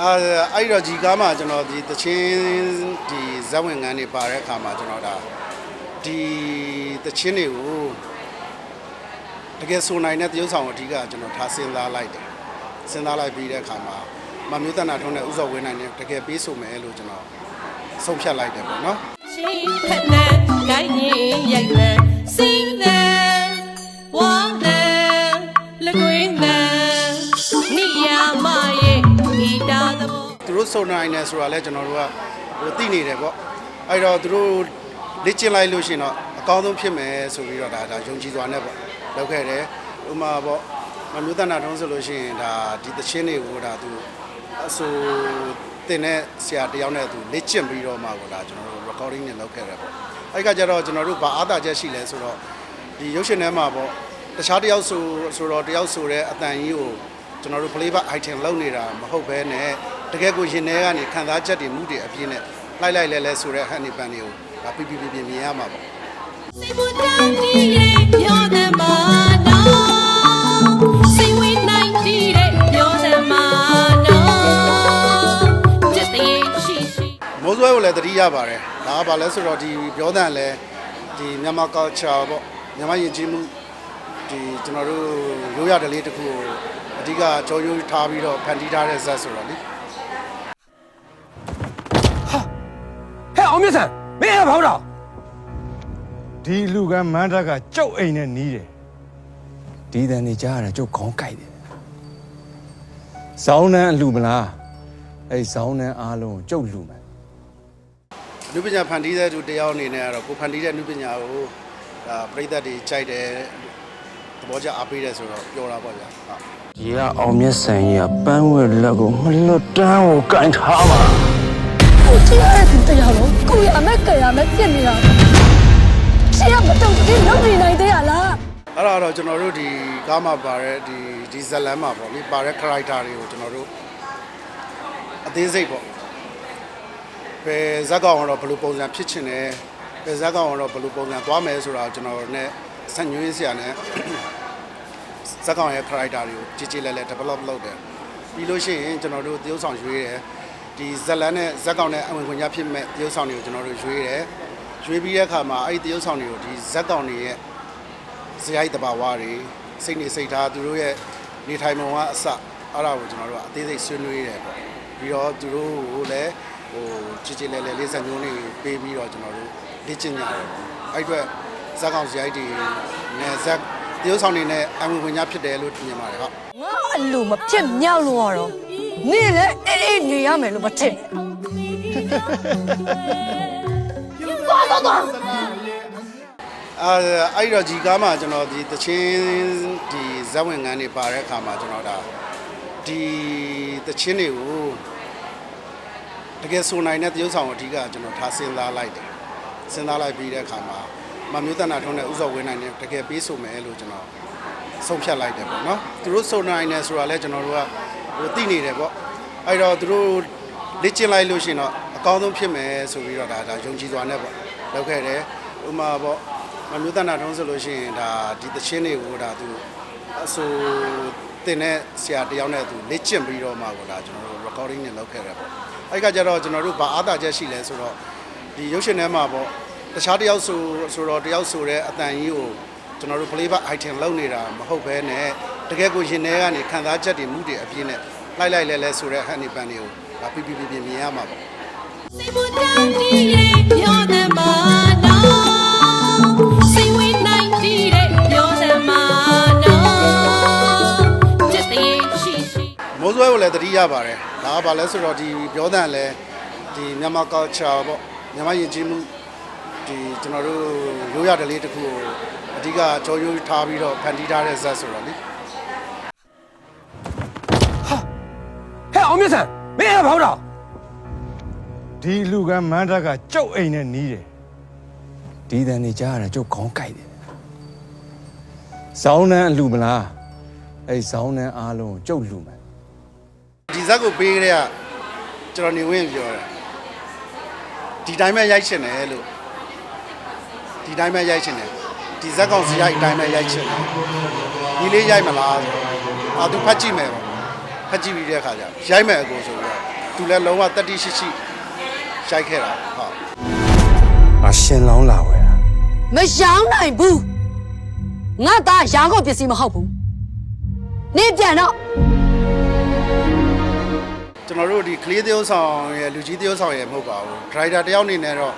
အာအဲ့တော့ဒီကားမှာကျွန်တော်ဒီတချင်းဒီဇက်ဝင်ငန်းတွေပါတဲ့အခါမှာကျွန်တော်ဒါဒီတချင်းတွေကိုတကယ်ဆိုနိုင်တဲ့တရုပ်ဆောင်ကိုအဓိကကျွန်တော်ထားစဉ်းစားလိုက်တယ်စဉ်းစားလိုက်ပြီးတဲ့အခါမှာမမျိုးတနာထုံးတဲ့ဥစ္စာဝင်းနိုင်တဲ့တကယ်ပေးဆိုမယ်လို့ကျွန်တော်ဆုံးဖြတ်လိုက်တယ်ပေါ့နော်ရှိဖက်နဲ့ဂိုင်းရင်ရိုက်နဲ့စင်းနဲ့ဝ တို့စုံနိုင်တယ်ဆိုတာလဲကျွန်တော်တို့ကဟိုသိနေတယ်ပေါ့အဲ့တော့သူတို့လေ့ကျင့်လိုက်လို့ရှိရင်တော့အကောင်းဆုံးဖြစ်မယ်ဆိုပြီးတော့ဒါဒါယုံကြည်စွာနဲ့ပေါ့လုပ်ခဲ့တယ်ဥပမာပေါ့မမျိုးတနာတုံးဆိုလို့ရှိရင်ဒါဒီသချင်းတွေကိုဒါသူအဆိုတင်တဲ့ဆရာတယောက်နဲ့သူလေ့ကျင့်ပြီးတော့မှကိုဒါကျွန်တော်တို့ recording နဲ့လုပ်ခဲ့တယ်ပေါ့အဲ့ကကြတော့ကျွန်တော်တို့ဘာအားသာချက်ရှိလဲဆိုတော့ဒီရုပ်ရှင်ထဲမှာပေါ့တခြားတယောက်ဆိုဆိုတော့တယောက်ဆိုတဲ့အတန်ကြီးကိုကျွန်တော်တို့ playback item လုပ်နေတာမဟုတ်ဘဲနဲ့ တကယ်ကိုရင်ထဲကနေခံစားချက်တွေမှုတွေအပြည့်နဲ့လိုက်လိုက်လဲလဲဆိုတဲ့ဟန်နီပန်တွေကိုဒါပြပြပြပြမြင်ရမှာပေါ့စိတ်မတန်တီးရဲ့ပြောတယ်မနော်စိတ်ဝိနိုင်တီးတဲ့ပြောတယ်မနော်จิตရဲ့ရှိရှိမိုးစွဲကိုလည်းသတိရပါတယ်ဒါကဘာလဲဆိုတော့ဒီပြောတဲ့လဲဒီမြန်မာ culture ပေါ့မြန်မာယဉ်ကျေးမှုဒီကျွန်တော်တို့ရိုးရဓလေ့တစ်ခုကိုအဓိကကြောရိုးထားပြီးတော့ဖန်တီးထားတဲ့ဇက်ဆိုတော့လေ ဟဲ့အောင်မြတ်ဆန်မင်းရဖောက်တော့ဒီလူကမန်းတက်ကကျုပ်အိမ်နဲ့နီးတယ်ဒီတန်နေကြားရတာကျုပ်ခေါင်းကိုက်တယ်ဇောင်းနှန်းအလူမလားအဲ့ဇောင်းနှန်းအားလုံးကိုကျုပ်လူမယ်နုပညာဖန်တီးတဲ့သူတယောက်အနေနဲ့ကတော့ကိုဖန်တီးတဲ့နုပညာကိုဒါပြိသက်တွေကြိုက်တယ်သဘောကျအားပေးတယ်ဆိုတော့ပြောတာပေါ့ဗျာဟုတ်ဒီကအောင်မြတ်ဆန်ကြီးကပန်းဝဲလက်ကိုမလွတ်တမ်းကိုကင်ထားပါ ကိုကြည့်ရတဲ့သူတရားလုံးကိုရမဲ့ကြရမဲ့ပြစ်နေတာရှင်ကမတုံ့တင်လုပ်နေနိုင်သေးရလားအဲ့ဒါတော့ကျွန်တော်တို့ဒီကားမှာပါတဲ့ဒီဒီဇလန်မှာပေါ့လေပါတဲ့ character တွေကိုကျွန်တော်တို့အသေးစိတ်ပေါ့ဘယ်ဇက်ကောင်ကတော့ဘယ်လိုပုံစံဖြစ်ချင်တယ်ဘယ်ဇက်ကောင်ကတော့ဘယ်လိုပုံစံသွားမယ်ဆိုတာကျွန်တော်နဲ့ဆက်ညွှန်းဆရာနဲ့ဇက်ကောင်ရဲ့ character တွေကိုကြည်ကြည်လဲလဲ develop လုပ်တယ်ပြီးလို့ရှိရင်ကျွန်တော်တို့တရုပ်ဆောင်ရွေးတယ် ဒီဇက်လန်နဲ့ဇက်ကောင်နဲ့အဝင်ခွင့်ရဖြစ်မဲ့တရုပ်ဆောင်တွေကိုကျွန်တော်တို့ရွေးတယ်ရွေးပြီးတဲ့အခါမှာအဲ့ဒီတရုပ်ဆောင်တွေကိုဒီဇက်ကောင်တွေရဲ့ဇယိုက်တဘာဝတွေစိတ်နေစိတ်ထားသူတို့ရဲ့နေထိုင်ပုံကအစအဲ့ဒါကိုကျွန်တော်တို့ကအသေးစိတ်ဆွေးနွေးတယ်ပေါ့ပြီးတော့သူတို့ကိုလည်းဟိုချစ်ချစ်လဲလဲလေးဆက်မျိုးလေးပေးပြီးတော့ကျွန်တော်တို့လေ့ကျင့်ကြတယ်ပေါ့အဲ့အတွက်ဇက်ကောင်ဇယိုက်တွေနဲ့ဇက်တရုပ်ဆောင်တွေနဲ့အမှုဝင်ညာဖြစ်တယ်လို့မြင်ပါတယ်ဟုတ်ငါအလိုမဖြစ်မြောက်လို့ရတော့ နေလေအေးအေးနေရမယ်လို့မထင်သွားတော့တော့အာအဲ့တော့ဒီကားမှာကျွန်တော်ဒီတချင်းဒီဇက်ဝင်ငန်းတွေပါတဲ့အခါမှာကျွန်တော်ဒါဒီတချင်းတွေကိုတကယ်ဆိုနိုင်တဲ့တရုပ်ဆောင်ကိုအဓိကကျွန်တော်ထားစဉ်းစားလိုက်တယ်စဉ်းစားလိုက်ပြီးတဲ့အခါမှာမမျိုးတနာထုံးတဲ့ဥစ္စာဝင်းနိုင်တဲ့တကယ်ပေးဆိုမယ်လို့ကျွန်တော်ဆုံးဖြတ်လိုက်တယ်ပေါ့နော်သူတို့စုံနိုင်တယ်ဆိုတာလဲကျွန်တော်တို့ကဟို သိနေတယ်ပေါ့အဲ့တော့သူတို့လေ့ကျင့်လိုက်လို့ရှိရင်တော့အကောင်းဆုံးဖြစ်မယ်ဆိုပြီးတော့ဒါဒါယုံကြည်စွာနဲ့ပေါ့လုပ်ခဲ့တယ်ဥပမာပေါ့မမျိုးတနာထုံးဆိုလို့ရှိရင်ဒါဒီသချင်းတွေကိုဒါသူအဆိုတင်တဲ့ဆရာတယောက်နဲ့သူလေ့ကျင့်ပြီးတော့မှကိုဒါကျွန်တော်တို့ recording နဲ့လုပ်ခဲ့တယ်ပေါ့အဲ့ကကြတော့ကျွန်တော်တို့ဘာအားသာချက်ရှိလဲဆိုတော့ဒီရုပ်ရှင်ထဲမှာပေါ့တခြားတယောက်ဆိုဆိုတော့တယောက်ဆိုတဲ့အတန်ကြီးကိုကျွန်တော်တို့ playback item လုပ်နေတာမဟုတ်ဘဲနဲ့ တကယ်ကိုရင်ထဲကနေခံစားချက်တွေမှုတွေအပြည့်နဲ့လိုက်လိုက်လဲလဲဆိုတဲ့ဟန်နီပန်တွေကိုဒါပြပြပြပြမြင်ရမှာပေါ့စိတ်မတန်တီးရဲ့ပြောတယ်မနော်စိတ်ဝိနိုင်တီးတဲ့ပြောတယ်မနော်จิตရဲ့ရှိရှိမိုးစွဲကိုလည်းသတိရပါတယ်ဒါကဘာလဲဆိုတော့ဒီပြောတဲ့လဲဒီမြန်မာ culture ပေါ့မြန်မာယဉ်ကျေးမှုဒီကျွန်တော်တို့ရိုးရဓလေ့တစ်ခုကိုအဓိကကြောရိုးထားပြီးတော့ဖန်တီးထားတဲ့ဇက်ဆိုတော့လေ ဟဲ့အောင်မြတ်ဆန်မင်းရဖောက်တော့ဒီလူကမန်းတက်ကကျုပ်အိမ်နဲ့နီးတယ်ဒီတန်နေကြားရတာကျုပ်ခေါင်းကိုက်တယ်ဇောင်းနှန်းအလူမလားအဲ့ဇောင်းနှန်းအားလုံးကိုကျုပ်လူမယ်ဒီဇက်ကိုပေးကြတဲ့ကကျွန်တော်နေဝင်းပြောတယ်ဒီတိုင်းပဲရိုက်ချင်တယ်လို့ဒီတိုင်းပဲရိုက်ချင်တယ်ဒီဇက်ကောင်စီရိုက်အတိုင်းပဲရိုက်ချင်တယ်ဒီလေးရိုက်မလားအာသူဖတ်ကြည့်မယ်ပေါ့ ဖတ်ကြည့်ပြီးတဲ့အခါကျရိုက်မဲ့အကိုဆိုပြီးတော့သူလည်းလုံးဝတတိရှိရှိရိုက်ခဲ့တာဟုတ်အရှင်လောင်းလာဝဲတာမရောင်းနိုင်ဘူးငါသားရာကုန်ပစ္စည်းမဟုတ်ဘူးနေပြန်တော့ကျွန်တော်တို့ဒီကလေးသရုပ်ဆောင်ရဲ့လူကြီးသရုပ်ဆောင်ရဲ့မဟုတ်ပါဘူးဒရိုက်တာတယောက်အနေနဲ့တော့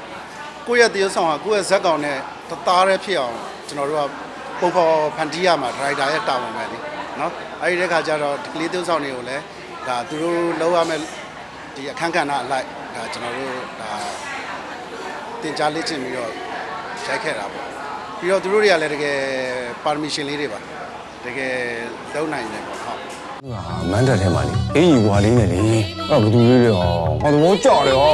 ကိုယ့်ရဲ့သရုပ်ဆောင်ကကိုယ့်ရဲ့ဇက်ကောင်နဲ့တသားတည်းဖြစ်အောင်ကျွန်တော်တို့ကပုံဖော်ဖန်တီးရမှာဒရိုက်တာရဲ့တာဝန်ပဲလေ နော်အဲဒီတဲ့ခါကျတော့ဒီကလေးသရုပ်ဆောင်တွေကိုလည်းဒါသူတို့လောက်ရမယ်ဒီအခန်းကဏ္ဍအလိုက်ဒါကျွန်တော်တို့ဒါတင် जा လေ့ကျင့်ပြီးတော့ရိုက်ခဲ့တာပေါ့ပြီးတော့သူတို့တွေကလည်းတကယ်ပါရမီရှင်လေးတွေပါတကယ်လုံနိုင်တယ်ပေါ့ဟုတ်ဟာမန်းတက်ထဲမှာလေအေးကြီးကွာလေးနဲ့လေအဲ့ဘယ်သူလေးလဲဟောဟောသဘောကြောက်တယ်ဟော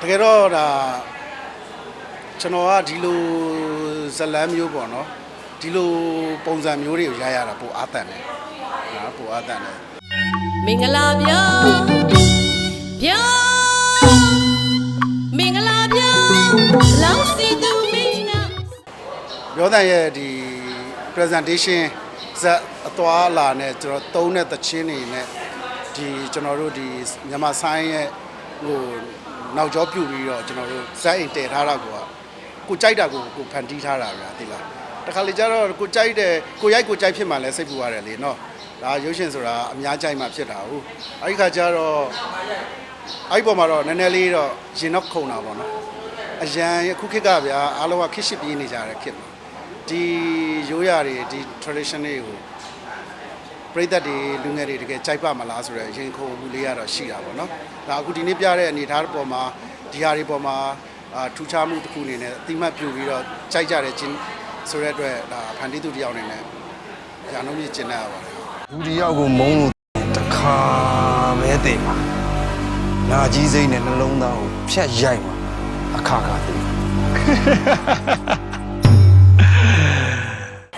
တကယ်တော့ဒါ ကျွန်တော်ကဒီလိုဇတ်လန်းမျိုးပေါ့နော်ဒီလိုပုံစံမျိုးတွေကိုရရတာပိုအားတန်တယ်နော်ပိုအားတန်တယ်မင်္ဂလာဗျာဗျာမင်္ဂလာဗျာလောင်းစီသူမင်းနာပြောတဲ့ရဲ့ဒီ presentation ဇက်အသွားအလာနဲ့ကျွန်တော်သုံးတဲ့သချင်းတွေနဲ့ဒီကျွန်တော်တို့ဒီမြန်မာဆိုင်ရဲ့ဟိုနောက်ကျောပြုတ်ပြီးတော့ကျွန်တော်တို့ဇက်အိမ်တည်ထားတာကို ကကိုကြိုက်တာကိုကိုဖန်တီးထားတာဗျာသိလားတခါလေကျတော့ကိုကြိုက်တယ်ကိုရိုက်ကိုကြိုက်ဖြစ်မှလည်းစိတ်ပူရတယ်လေနော်ဒါရုပ်ရှင်ဆိုတာအများကြိုက်မှဖြစ်တာဟုတ်အဲဒီခါကျတော့အဲ့ဒီပေါ်မှာတော့နည်းနည်းလေးတော့ရင်တော့ခုန်တာပေါ့နော်အရန်အခုခေတ်ကဗျာအားလုံးကခစ်ရှစ်ပြေးနေကြတဲ့ခေတ်မှာဒီရိုးရာတွေဒီ tradition တွေကိုပြိသက်တွေလူငယ်တွေတကယ်ကြိုက်ပါမလားဆိုတော့ရင်ခုန်မှုလေးကတော့ရှိတာပေါ့နော်ဒါအခုဒီနေ့ပြတဲ့အနေအထားပေါ်မှာဒီဟာတွေပေါ်မှာ အာထူခြားမှုတစ်ခုအနေနဲ့အတိမတ်ပြုပြီးတော့ကြိုက်ကြတဲ့ချင်းဆိုတဲ့အတွက်ဒါဖန်တီးသူတစ်ယောက်အနေနဲ့ညာလုံးကြီးကျင်တတ်ရပါတယ်လူဒီယောက်ကိုမုန်းလို့တခါပဲတည်ပါနာကြီးစိမ့်နဲ့နှလုံးသားကိုဖြတ်ရိုက်မှာအခါခါတည်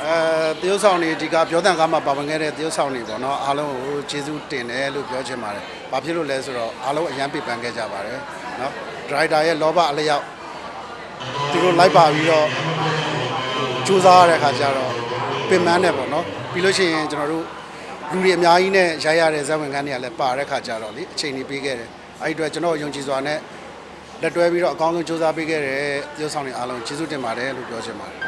အဲတရုတ်ဆောင်တွေဒီကပြောတဲ့ကားမှာပါဝင်ခဲ့တဲ့တရုတ်ဆောင်တွေပေါ့နော်အားလုံးကိုကျေးဇူးတင်တယ်လို့ပြောချင်ပါတယ်။ဘာဖြစ်လို့လဲဆိုတော့အားလုံးအရန်ပြပန်းခဲ့ကြပါတယ်နော်။ ဒရိုက်တာရဲ့လောဘအလျောက်သူတို့လိုက်ပါပြီးတော့စူးစမ်းရတဲ့ခါကျတော့ပင်ပန်းတယ်ပေါ့နော်။ပြီးလို့ရှိရင်ကျွန်တော်တို့လူတွေအများကြီးနဲ့ရိုက်ရတဲ့ဇာတ်ဝင်ခန်းတွေကလည်းပါတဲ့ခါကျတော့လေအချိန်ကြီးပေးခဲ့တယ်။အဲဒီအတွက်ကျွန်တော်ယုံကြည်စွာနဲ့လက်တွဲပြီးတော့အကောင်းဆုံးစူးစမ်းပေးခဲ့တဲ့တရုတ်ဆောင်တွေအားလုံးကျေးဇူးတင်ပါတယ်လို့ပြောချင်ပါတယ်